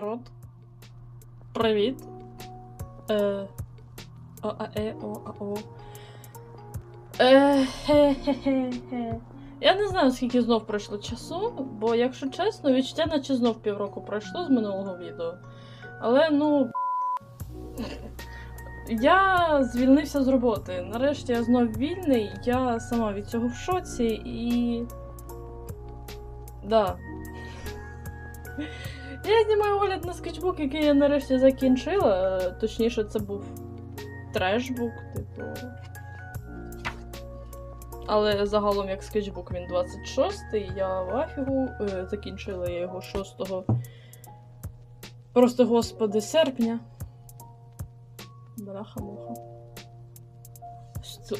Народ. Привіт. Е. О, а, е, о, а, о. Е, хе-хе-хе-хе. Я не знаю, скільки знов пройшло часу, бо, якщо чесно, відчуття, наче знов півроку пройшло з минулого відео. Але ну. Я звільнився з роботи. Нарешті я знов вільний, я сама від цього в шоці і. Да. Я знімаю огляд на скетчбук, який я нарешті закінчила. Е, Точніше, це був трешбук, типу. Але загалом як скетчбук він 26-й, я в афігу е, закінчила я його 6-го. Просто господи, серпня. Бляха-муха.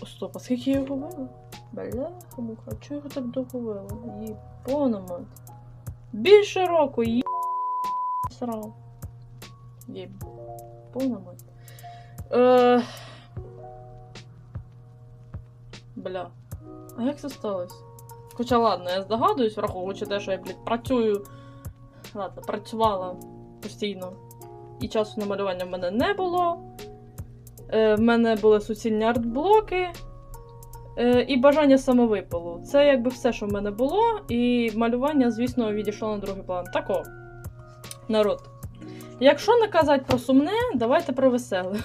Стоп, а скільки я його вела? Бляха-муха, чого його так довго вела? Її пономат. Більше року, її срав. Її пономат. Е... Бля. А як це сталося? Хоча ладно, я здогадуюсь, враховуючи те, що я, блядь, працюю. Ладно, працювала постійно. І часу на малювання в мене не було. Е, в мене були суцільні артблоки. Е, і бажання самовипалу. Це якби все, що в мене було, і малювання, звісно, відійшло на другий план. Тако. Народ. Якщо не казати про сумне, давайте про веселе.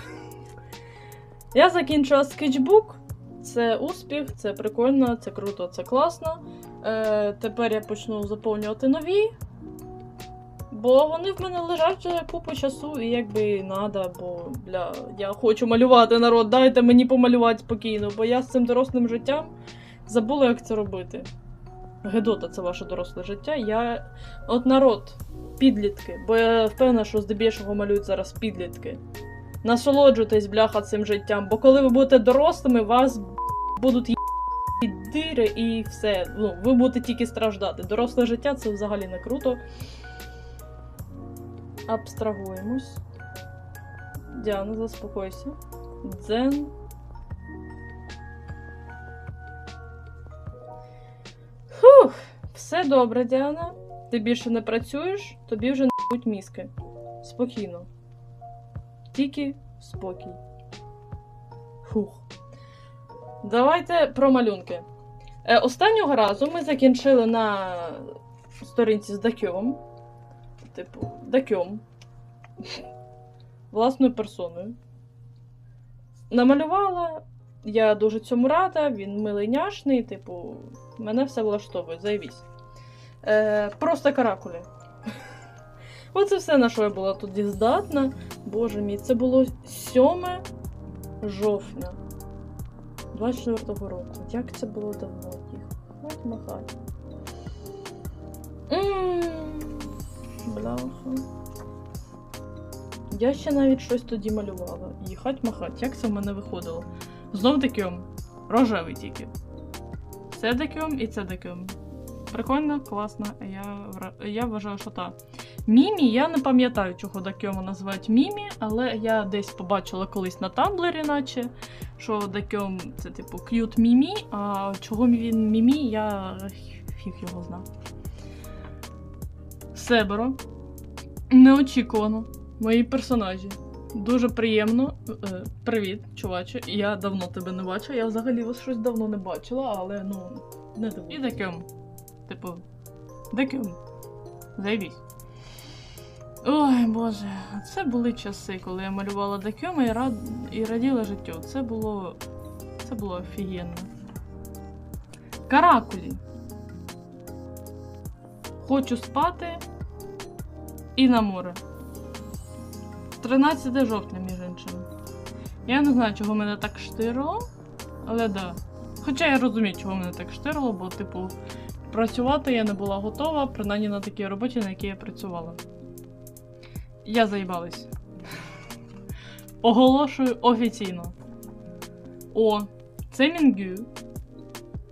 Я закінчила скетчбук. Це успіх, це прикольно, це круто, це класно. Е, тепер я почну заповнювати нові. Бо вони в мене лежать вже купу часу, і якби надо, бо бля, я хочу малювати народ, дайте мені помалювати спокійно, бо я з цим дорослим життям забула, як це робити. Гедота, це ваше доросле життя. Я. От народ, підлітки, бо я впевнена, що здебільшого малюють зараз підлітки. Насолоджуйтесь, бляха, цим життям, бо коли ви будете дорослими, вас будуть їбати дири і все. Ну, ви будете тільки страждати. Доросле життя це взагалі не круто. Абстрагуємось. Діана, заспокойся. Дзен. Фух, все добре, Діана. Ти більше не працюєш, тобі вже не будь мізки. Спокійно. Тільки спокій. Фух. Давайте про малюнки. Е, останнього разу ми закінчили на сторінці з Дакьом. Типу, Дакьом. Власною персоною. Намалювала. Я дуже цьому рада, він милий няшний, типу, мене все влаштовує, заявісь. Е, просто каракулі. Оце все, на що я була тоді здатна. Боже мій, це було 7 жовтня 24-го року. Як це було давно їх? Махать. Бляха. Я ще навіть щось тоді малювала. Їхать махать. Як це в мене виходило? Знов декьом. Рожевий тільки. Це декьом і це декьом. Прикольно, класно. Я, я вважаю, що так. Мімі, я не пам'ятаю, чого Дакьома називають Мімі, але я десь побачила колись на Тамблері, наче, що Дакьом це типу к'ют Мімі, а чого він Мімі, я фіг його знав. Себеро. Неочікувано. Мої персонажі. Дуже приємно. Е, Привіт, чуваче. Я давно тебе не бачила. Я взагалі вас щось давно не бачила, але ну, не дивуй. І Дакьом. Типу, Дакьом. Зайвісь. Ой, Боже, це були часи, коли я малювала Дакьома і, рад... і раділа життю. Це було. Це було офігенно. Каракулі. Хочу спати і на море. 13 жовтня, між іншим. Я не знаю, чого мене так штирило, але да. Хоча я розумію, чого мене так штирило, бо, типу, працювати я не була готова, принаймні на такій роботі, на якій я працювала. Я заїбалась. Оголошую офіційно. О, це Мінгю.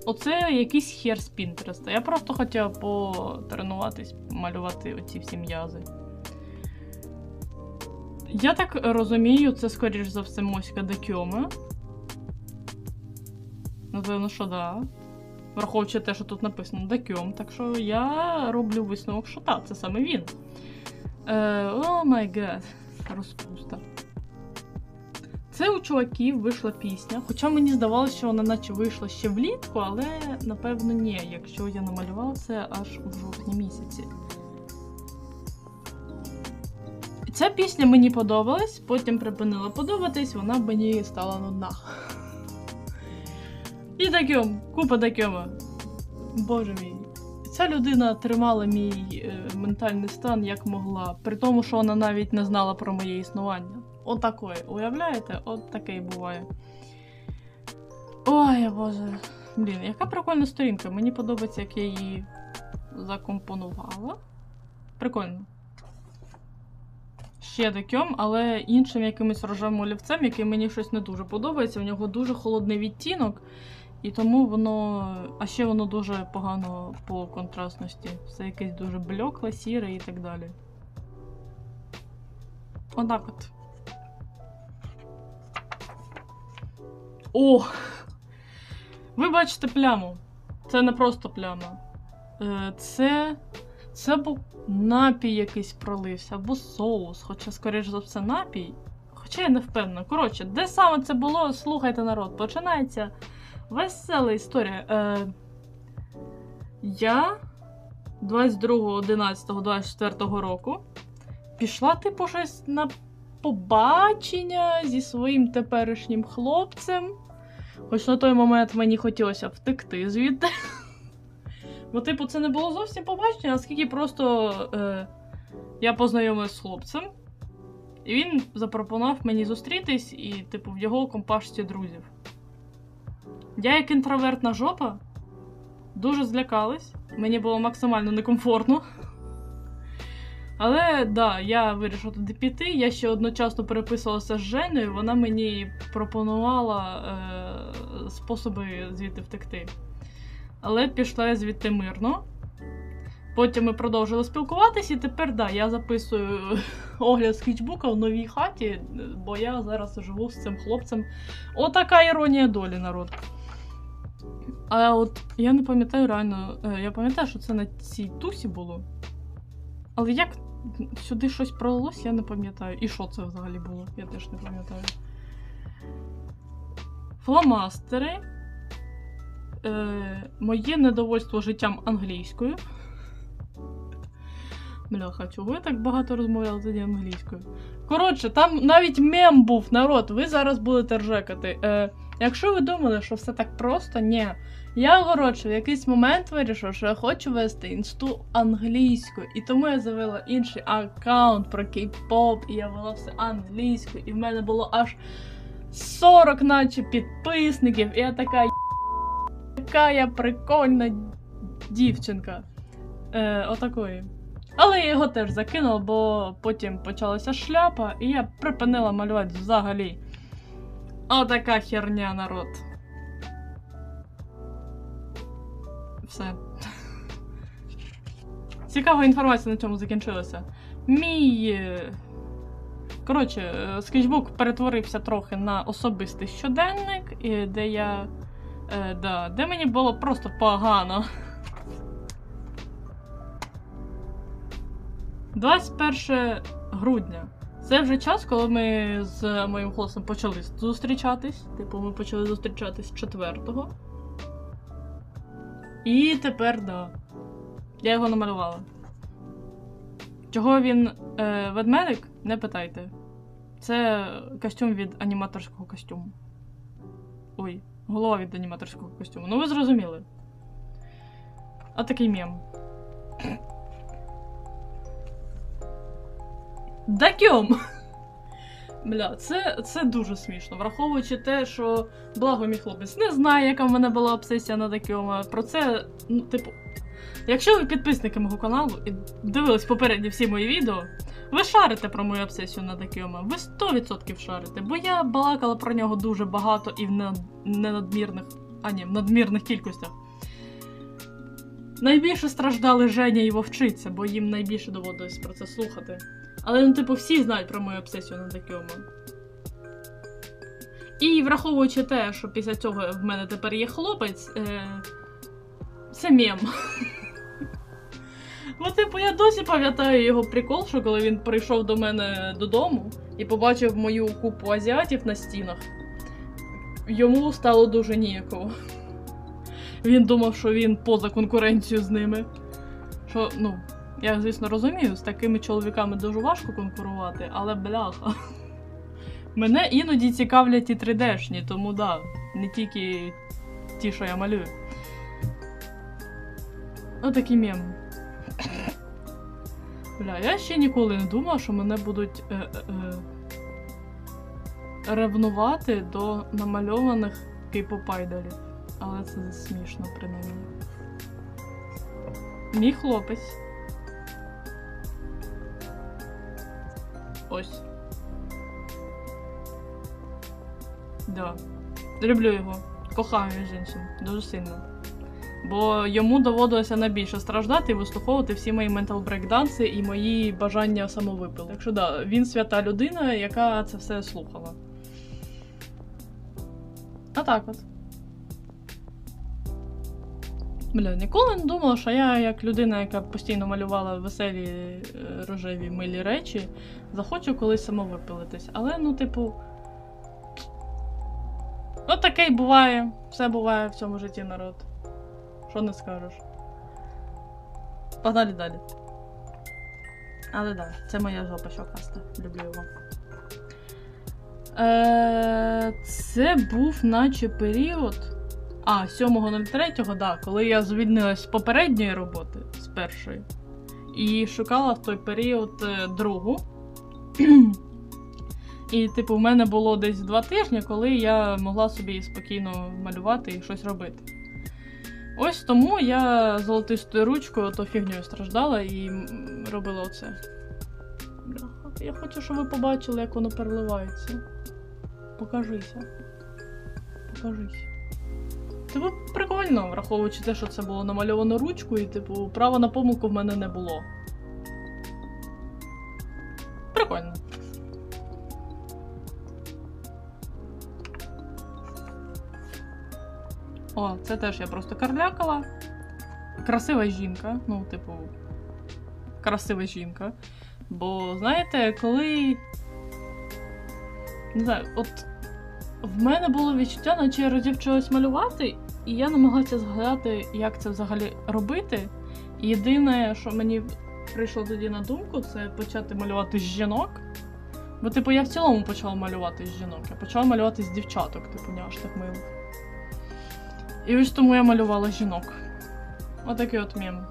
Оце якийсь хер з Пінтереста. Я просто хотіла потренуватись, малювати оці всі м'язи. Я так розумію, це, скоріш за все, моська Декьома. Напевно, що да. Враховуючи те, що тут написано Декьом. Так що я роблю висновок, що так, це саме він. О май гад. Розпуста. Це у чуваків вийшла пісня, хоча мені здавалося, що вона наче вийшла ще влітку, але напевно ні, якщо я намалювала це аж у жовтні місяці. Ця пісня мені подобалась, потім припинила подобатись, вона мені стала нудна. І таким, купа такими. Боже мій. Ця людина тримала мій е, ментальний стан як могла, при тому, що вона навіть не знала про моє існування. Отакої, уявляєте? От таке і буває. Ой, боже. Блін, яка прикольна сторінка. Мені подобається, як я її закомпонувала. Прикольно. Ще декьом, але іншим якимось рожевим олівцем, який мені щось не дуже подобається. У нього дуже холодний відтінок, і тому воно. А ще воно дуже погано по контрастності. Все якесь дуже блекле, сіре і так далі. Отак от. О! Ви бачите пляму. Це не просто пляма. Е, Це. Це був напій якийсь пролився, або соус, хоча, скоріш за все, напій. Хоча я не впевнена. Коротше, де саме це було, слухайте народ. Починається весела історія. Е, Я 22.11.24 року пішла, типу, щось на побачення зі своїм теперішнім хлопцем. Хоч на той момент мені хотілося втекти звідти. Бо, типу, це не було зовсім побачення, оскільки просто е, я познайомилась з хлопцем, і він запропонував мені зустрітись і, типу, в його компашці друзів. Я, як інтровертна жопа, дуже злякалась. Мені було максимально некомфортно. Але да, я вирішила туди піти. Я ще одночасно переписувалася з Женою, вона мені пропонувала е, способи звідти втекти. Але пішла я звідти мирно. Потім ми продовжили спілкуватись, і тепер да, я записую огляд скетчбука в новій хаті, бо я зараз живу з цим хлопцем. Отака іронія долі, народ. А от я не пам'ятаю реально, е, я пам'ятаю, що це на цій тусі було. Але як сюди щось пролилось, я не пам'ятаю. І що це взагалі було, я теж не пам'ятаю. Фломастери. Е, моє недовольство життям англійською. Бляха, чого я так багато розмовляла тоді англійською? Коротше, там навіть мем був народ, ви зараз будете ржекати. Е, якщо ви думали, що все так просто, ні. Я, коротше, в якийсь момент вирішив, що я хочу вести інсту англійською. І тому я завела інший аккаунт про кей-поп, і я вела все англійською, і в мене було аж 40 наче підписників, і я така яка я прикольна дівчинка. Е, Отакої. Але я його теж закинула, бо потім почалася шляпа, і я припинила малювати взагалі. Отака херня, народ. Все. Цікава інформація на цьому закінчилася. Мій. е, Коротше, е, скетчбук перетворився трохи на особистий щоденник, і де я. Е, да, де мені було просто погано. 21 грудня. Це вже час, коли ми з моїм хлопцем почали зустрічатись. Типу, ми почали зустрічатись 4-го. І тепер, да. Я його намалювала. Чого він е, ведмедик? Не питайте. Це костюм від аніматорського костюму. Ой, голова від аніматорського костюму. Ну ви зрозуміли. А такий мем. Дакьом! Бля, це, це дуже смішно, враховуючи те, що благо мій хлопець не знає, яка в мене була обсесія на Дакьома. Про це, ну, типу, якщо ви підписники мого каналу і дивились попередні всі мої відео, ви шарите про мою обсесію на Дакьома. Ви 100% шарите, бо я балакала про нього дуже багато і в не- ненадмірних, а ні, в надмірних кількостях. Найбільше страждали Женя і Вовчиця, бо їм найбільше доводилось про це слухати. Але ну, типу, всі знають про мою обсесію на Дакьома. І враховуючи те, що після цього в мене тепер є хлопець, е... це мем. Бо, типу, я досі пам'ятаю його прикол, що коли він прийшов до мене додому і побачив мою купу азіатів на стінах, йому стало дуже ніяково. Він думав, що він поза конкуренцією з ними. Що, ну, я, звісно, розумію, з такими чоловіками дуже важко конкурувати, але бляха. Мене іноді цікавлять і 3D-шні, тому да, не тільки ті, що я малюю. Отакий мем. Бля, я ще ніколи не думала, що мене будуть е, е, е, ревнувати до намальованих кейпопайдерів. Але це смішно, принаймні. Мій хлопець. Ось. Да. Люблю його. Кохаю між іншим. Дуже сильно. Бо йому доводилося найбільше страждати і вислуховувати всі мої ментал брейкданси і мої бажання самовипилу. Так що да, він свята людина, яка це все слухала. А так от. Бля, ніколи не думала, що я, як людина, яка постійно малювала веселі е, рожеві милі речі, захочу колись самовипилитись. Але, ну, типу. Ну, таке й буває. Все буває в цьому житті народ. Що не скажеш? Погнали далі. Але да, це моя жопа щокаста. Люблю його. Е, це був наче період. А, 7.03, да, коли я звільнилась з попередньої роботи, з першої. І шукала в той період е, другу. І, типу, в мене було десь два тижні, коли я могла собі спокійно малювати і щось робити. Ось тому я золотистою ручкою то фігньою страждала і робила оце. Я хочу, щоб ви побачили, як воно переливається. Покажися. Покажись. Типу, прикольно, враховуючи те, що це було намальовано ручкою, і, типу, права на помилку в мене не було. Прикольно. О, це теж я просто карлякала. Красива жінка. Ну, типу, красива жінка. Бо, знаєте, коли. Не знаю, от в мене було відчуття, наче я розівчилась малювати, і я намагалася згадати, як це взагалі робити. Єдине, що мені прийшло тоді на думку, це почати малювати з жінок. Бо, типу, я в цілому почала малювати з жінок. Я почала малювати з дівчаток, типу, не аж так милих. І ось тому я малювала жінок. Отакий от мем.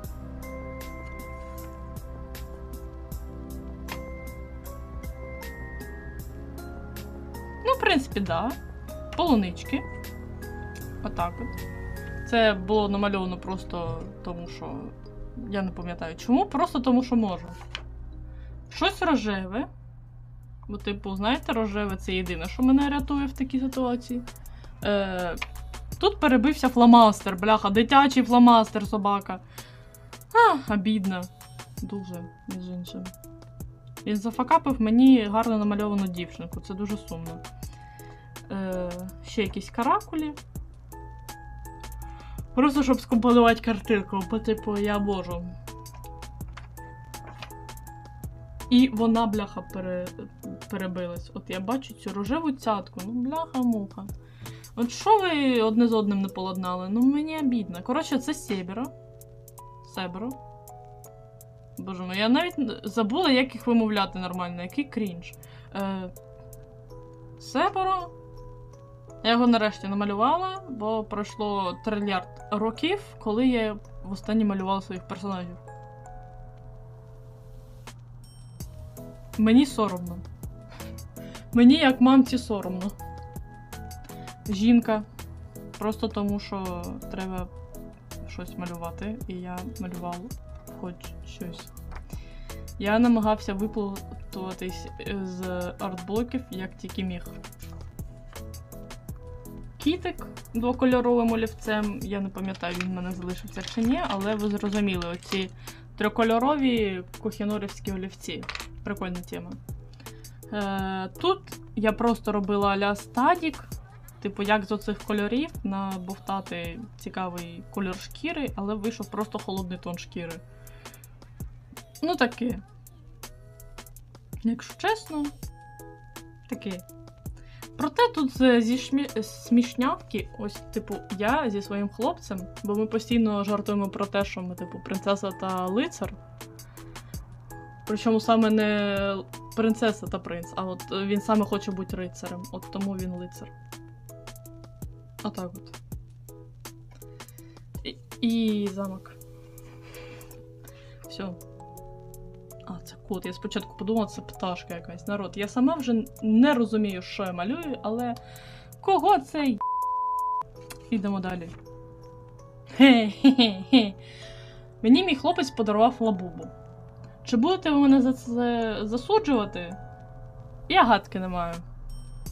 Принципі, да. Полунички. Отак от. Це було намальовано просто тому, що. Я не пам'ятаю чому, просто тому, що можу. Щось рожеве. Бо, типу, знаєте, рожеве це єдине, що мене рятує в такій ситуації. Е, Тут перебився фломастер, бляха, дитячий фломастер, собака. А, обідно. Дуже, між іншим. Він зафакапив мені гарно намальовану дівчинку, це дуже сумно. Е, ще якісь каракулі. Просто щоб скомпонувати картинку, бо, типу, я можу. І вона, бляха, пере... перебилась. От я бачу цю рожеву цятку, ну, бляха-муха. От що ви одне з одним не поладнали? Ну мені обідно. Коротше, це Себеро. Себеро. Боже мой, я навіть забула, як їх вимовляти нормально, який крінж. Е... Себеро. Я його нарешті намалювала, бо пройшло трильярд років, коли я востаннє малювала своїх персонажів. Мені соромно. Мені як мамці соромно жінка. Просто тому, що треба щось малювати, і я малював хоч щось. Я намагався виплутуватись з артблоків, як тільки міг. Кітик двокольоровим олівцем. Я не пам'ятаю, він в мене залишився чи ні, але ви зрозуміли, оці трикольорові кухінорівські олівці. Прикольна тема. Е, Тут я просто робила а-ля стадік. Типу, як з оцих кольорів набовтати цікавий кольор шкіри, але вийшов просто холодний тон шкіри. Ну, таке. Якщо чесно, таке. Проте тут е, зі шмі... смішнявки, ось, типу, я зі своїм хлопцем, бо ми постійно жартуємо про те, що ми, типу, принцеса та лицар. Причому саме не принцеса та принц, а от е, він саме хоче бути рицарем, от тому він лицар. Отак от. І, і замок. Все. Кот. Я спочатку подумала, це пташка якась. Народ. Я сама вже не розумію, що я малюю, але кого це? й- Ідемо далі. Хе-хе-хе. Мені мій хлопець подарував лабубу. Чи будете ви мене за це засуджувати? Я гадки не маю.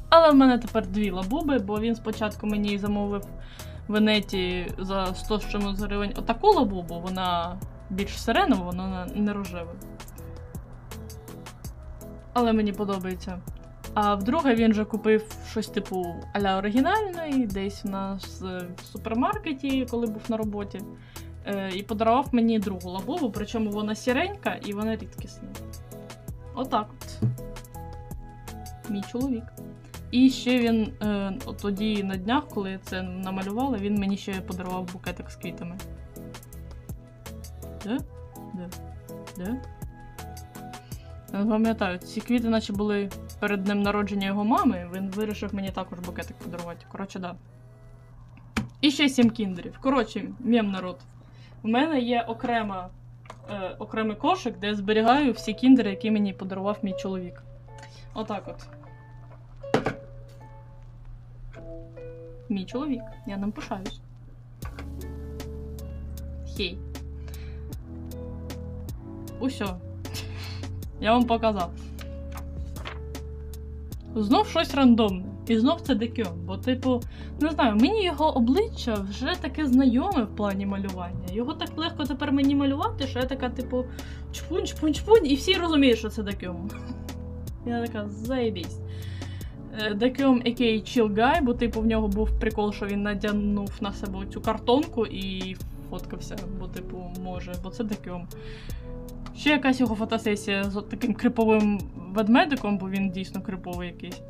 Але в мене тепер дві лабуби, бо він спочатку мені замовив в інеті за 100 з чимось гривень отаку лабубу, вона більш сиренова, вона не рожева. Але мені подобається. А вдруге він же купив щось типу аля оригінальне, десь в нас в супермаркеті, коли був на роботі. Е, і подарував мені другу лабубу, причому вона сіренька і вона рідкісна. Отак от. Мій чоловік. І ще він е, тоді на днях, коли я це намалювала, він мені ще подарував букетик з квітами. Де? Де? Де? Не пам'ятаю, ці квіти, наче були перед днем народження його мами, він вирішив мені також букетик подарувати. Коротше, да. І ще сім кіндерів. Коротше, мєм народ. У мене є окрема, е, окремий кошик, де я зберігаю всі кіндери, які мені подарував мій чоловік. Отак от. Мій чоловік. Я ним пишаюсь. Хей. Усьо. Я вам показав. Знов щось рандомне. І знов це декьо. Бо, типу, не знаю, мені його обличчя вже таке знайоме в плані малювання. Його так легко тепер мені малювати, що я така, типу, чпунь, чпунь, чпунь, і всі розуміють, що це декьом. Я така, заєбісь. Декьом, chill guy, бо типу в нього був прикол, що він надягнув на себе цю картонку і фоткався, бо, типу, може, бо це декьом. Ще якась його фотосесія з таким криповим ведмедиком, бо він дійсно криповий якийсь.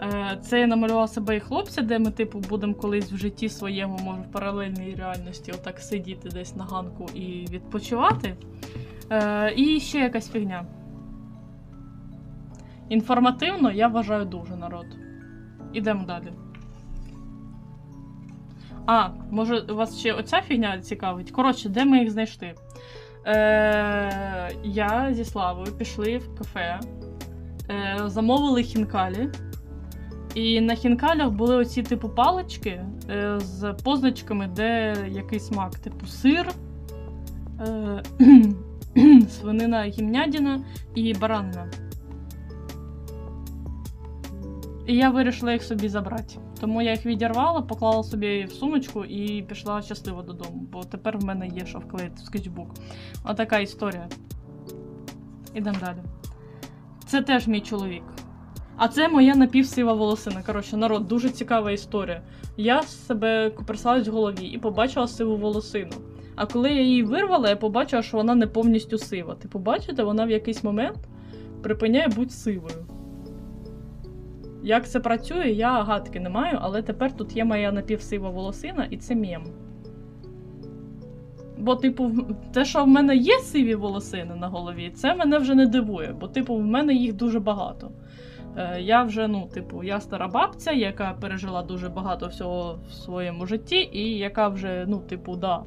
Е, Це я намалювала себе і хлопця, де ми, типу, будемо колись в житті своєму, може, в паралельній реальності, отак сидіти десь на ганку і відпочивати. Е, І ще якась фігня. Інформативно, я вважаю дуже народ. Ідемо далі. А, може, вас ще оця фігня цікавить? Коротше, де ми їх знайшли? Е, я зі Славою пішли в кафе, е, замовили хінкалі. І на хінкалях були оці типу палички е, з позначками, де який смак, типу сир, е, свинина гімнядіна і баранина. І я вирішила їх собі забрати. Тому я їх відірвала, поклала собі в сумочку і пішла щасливо додому, бо тепер в мене є що вклеїти в скетчбук. Отака історія. Ідемо далі. Це теж мій чоловік. А це моя напівсива волосина. Коротше, народ, дуже цікава історія. Я себе коперсалась в голові і побачила сиву волосину. А коли я її вирвала, я побачила, що вона не повністю сива. Типу, бачите, вона в якийсь момент припиняє бути сивою. Як це працює, я гадки не маю, але тепер тут є моя напівсива волосина, і це мєм. Бо, типу, те, що в мене є сиві волосини на голові, це мене вже не дивує, бо, типу, в мене їх дуже багато. Е, я вже, ну, типу, я стара бабця, яка пережила дуже багато всього в своєму житті, і яка вже, ну, типу, да.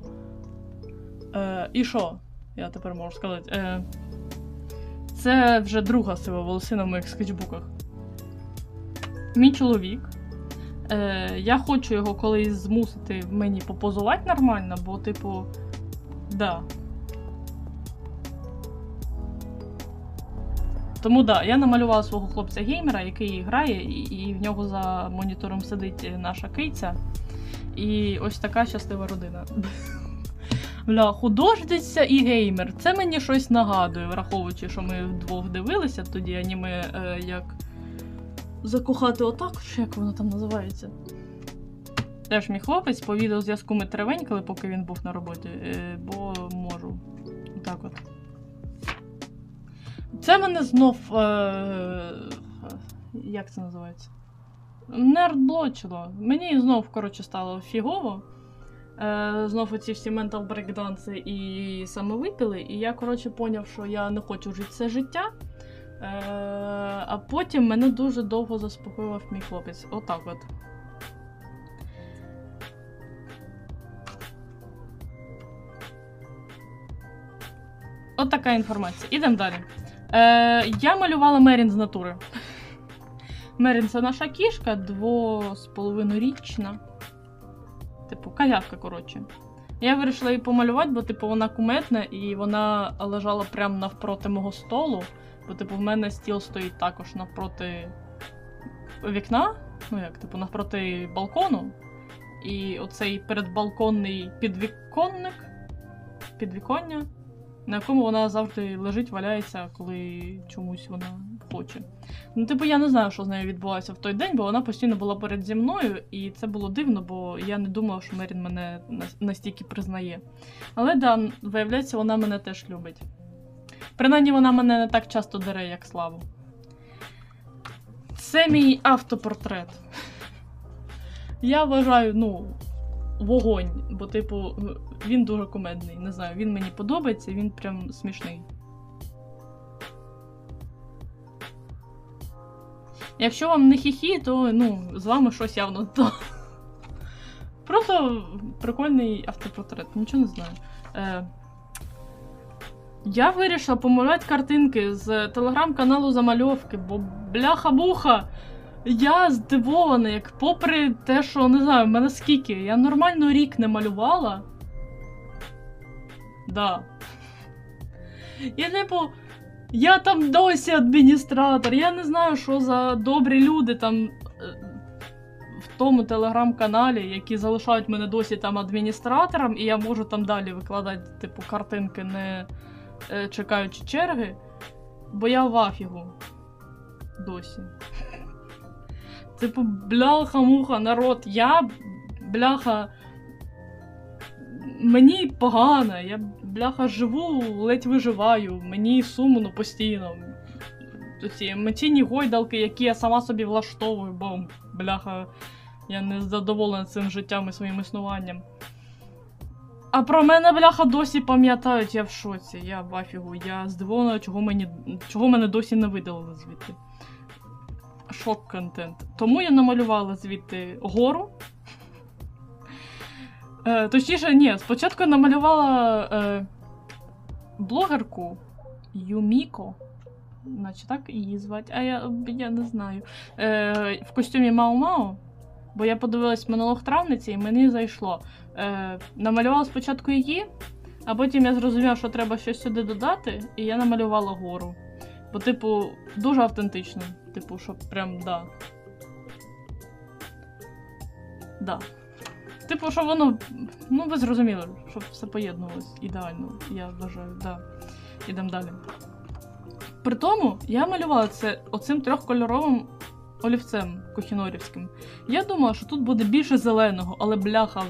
Е, і що? Я тепер можу сказати. Е, це вже друга сива волосина в моїх скетчбуках. Мій чоловік. Е, я хочу його колись змусити мені попозувати нормально, бо, типу, да. Тому да, я намалювала свого хлопця геймера, який грає, і, і в нього за монітором сидить наша киця. І ось така щаслива родина. Бля, художниця і геймер. Це мені щось нагадує, враховуючи, що ми вдвох дивилися тоді аніме е, як закохати отак, чи як воно там називається. Теж мій хлопець по відеозв'язку ми тревенькали, поки він був на роботі, е, бо можу. Отак от. Це мене знов. Е... Як це називається? Нердблочило. Мені знов, коротше, стало фігово. Е, знов оці всі ментал брейкданси і самовипіли. І я, коротше, поняв, що я не хочу жити це життя. Е, а потім мене дуже довго заспокоював мій хлопець. Отак от. От така інформація. Ідемо далі. Е, Я малювала Мерін з натури. Мерін це наша кішка, дво з половиною річна. Типу, калявка, коротше. Я вирішила її помалювати, бо, типу, вона куметна і вона лежала прямо навпроти мого столу. Бо, типу, в мене стіл стоїть також навпроти вікна. Ну, як, типу, навпроти балкону. І оцей передбалконний підвіконник. Підвіконня на якому вона завжди лежить, валяється, коли чомусь вона хоче. Ну, типу, я не знаю, що з нею відбувалося в той день, бо вона постійно була перед зі мною, і це було дивно, бо я не думала, що Мерін мене настільки признає. Але да, виявляється, вона мене теж любить. Принаймні, вона мене не так часто дере, як славу. Це мій автопортрет. Я вважаю, ну, вогонь, бо, типу, він дуже кумедний. Не знаю, він мені подобається, він прям смішний. Якщо вам не хіхі, то ну, з вами щось явно то. Просто прикольний автопортрет, нічого не знаю. Е, Я вирішила помалювати картинки з телеграм-каналу Замальовки, бо бляха-буха. Я здивована, як попри те, що не знаю, в мене скільки. Я нормально рік не малювала. Да. Я типу, я там досі адміністратор. Я не знаю, що за добрі люди там е, в тому телеграм-каналі, які залишають мене досі там адміністратором, і я можу там далі викладати, типу, картинки, не чекаючи черги. Бо я в афігу досі. Типу, бляха-муха, народ, я бляха. Мені погано, я бляха живу, ледь виживаю, мені сумно постійно. Ці емоційні гойдалки, які я сама собі влаштовую, бо бляха, я не задоволена цим життям і своїм існуванням. А про мене, бляха, досі пам'ятають, я в шоці, я в афігу, я здивована, чого мені, чого мене досі не видалили звідти шок-контент. Тому я намалювала звідти гору. Е, Точніше, ні, спочатку я намалювала е, блогерку Юміко. Наче так її звати, а я я не знаю. Е, В костюмі Мао-Мао. Бо я подивилась монолог травниці і мені зайшло. Е, Намалювала спочатку її, а потім я зрозуміла, що треба щось сюди додати, і я намалювала гору. Бо, типу, дуже автентично. Типу, щоб прям да. Да. Типу, що воно. Ну, ви зрозуміли, щоб все поєднувалось ідеально, я вважаю, да. Ідемо далі. При тому я малювала це оцим трьохкольоровим олівцем кохінорівським. Я думала, що тут буде більше зеленого, але бляха.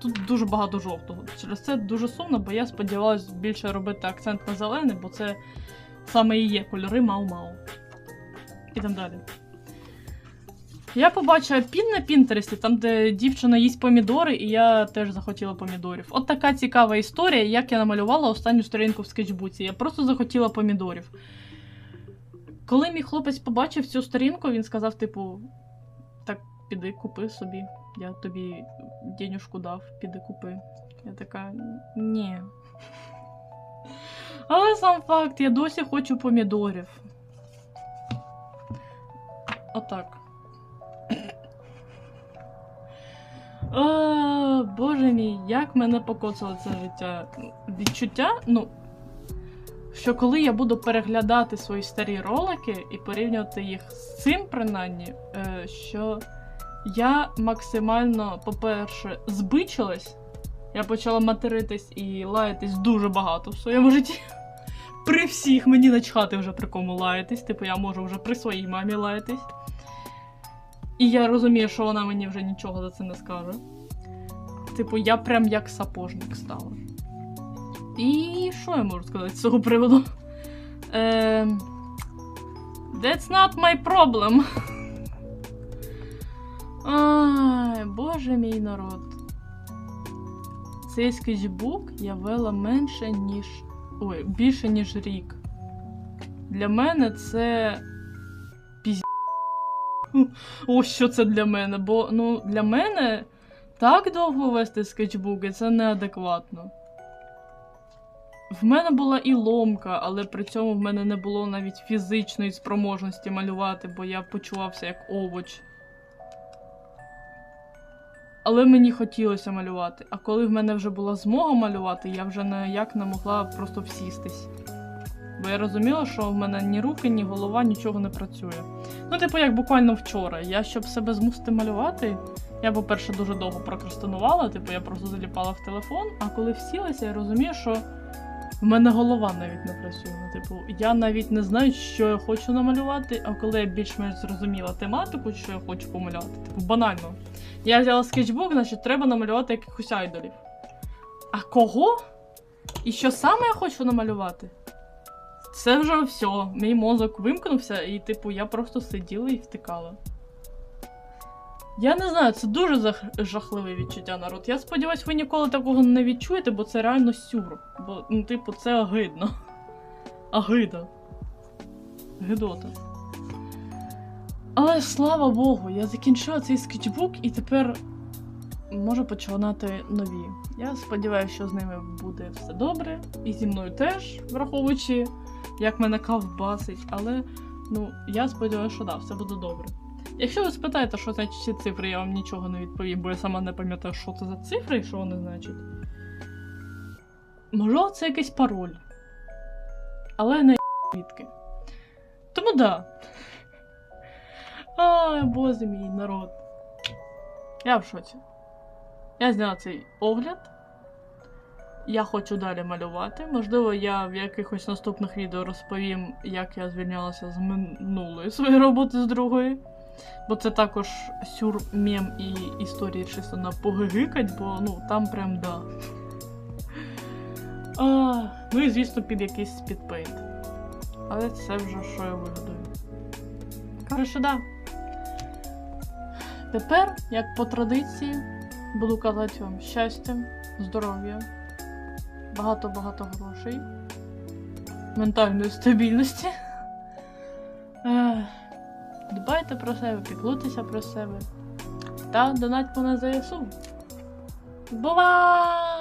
Тут дуже багато жовтого. Через це дуже сумно, бо я сподівалася більше робити акцент на зелений, бо це саме і є кольори Мау-Мау. Ідемо далі. Я побачила пін на Пінтересті, там, де дівчина їсть помідори, і я теж захотіла помідорів. От така цікава історія, як я намалювала останню сторінку в скетчбуці. Я просто захотіла помідорів. Коли мій хлопець побачив цю сторінку, він сказав: типу, піди купи собі. Я тобі денюжку дав, піди купи. Я така, ні. Але сам факт, я досі хочу помідорів. Отак. О, Боже мій, як мене покоцало це життя. Відчуття, ну, що коли я буду переглядати свої старі ролики і порівнювати їх з цим, принаймні, е, що я максимально, по-перше, збичилась. Я почала материтись і лаятись дуже багато в своєму житті при всіх мені начхати вже при кому лаятись. Типу, я можу вже при своїй мамі лаятись. І я розумію, що вона мені вже нічого за це не скаже. Типу, я прям як сапожник стала. І що я можу сказати з цього приводу? Ем, That's not my problem. Ай, боже мій народ. Цей скетчбук я вела менше, ніж. Ой, більше, ніж рік. Для мене це. Пізь... Ось що це для мене. Бо ну, для мене так довго вести скетчбуки це неадекватно. В мене була і ломка, але при цьому в мене не було навіть фізичної спроможності малювати, бо я почувався як овоч. Але мені хотілося малювати. А коли в мене вже була змога малювати, я вже ніяк не могла просто всістись. Бо я розуміла, що в мене ні руки, ні голова, нічого не працює. Ну, типу, як буквально вчора. Я, щоб себе змусити малювати, я, по-перше, дуже довго прокрастинувала, типу, я просто заліпала в телефон, а коли всілася, я розумію, що в мене голова навіть не працює. Ну, типу, я навіть не знаю, що я хочу намалювати, а коли я більш-менш зрозуміла тематику, що я хочу помалювати, типу, банально. Я взяла скетчбук, значить, треба намалювати якихось айдолів. А кого? І що саме я хочу намалювати? Це вже все. Мій мозок вимкнувся, і, типу, я просто сиділа і втикала. Я не знаю, це дуже жахливе відчуття, народ. Я сподіваюсь, ви ніколи такого не відчуєте, бо це реально сюр. Бо, ну, типу, це огидно. Огида. Гидота. Але слава Богу, я закінчила цей скетчбук і тепер можу починати нові. Я сподіваюся, що з ними буде все добре, і зі мною теж, враховуючи, як мене ковбасить, але ну, я сподіваюся, що да, все буде добре. Якщо ви спитаєте, що значить ці цифри, я вам нічого не відповім, бо я сама не пам'ятаю, що це за цифри і що вони значать. Можливо, це якийсь пароль. Але не звідки. Тому да. Ай, боже мій народ. Я в шоці. Я зняла цей огляд. Я хочу далі малювати. Можливо, я в якихось наступних відео розповім, як я звільнялася з минулої своєї роботи з другої. Бо це також сюр мем і історії чисто на погигикать, бо ну там прям да. А, ну і звісно, під якийсь спідпейнт. Але це вже що я вигадую. Коротше, да. Тепер, як по традиції, буду казати вам щастя, здоров'я, багато-багато грошей, ментальної стабільності. Дбайте про себе, піклуйтеся про себе та донатьте на ЗСУ. Бувай!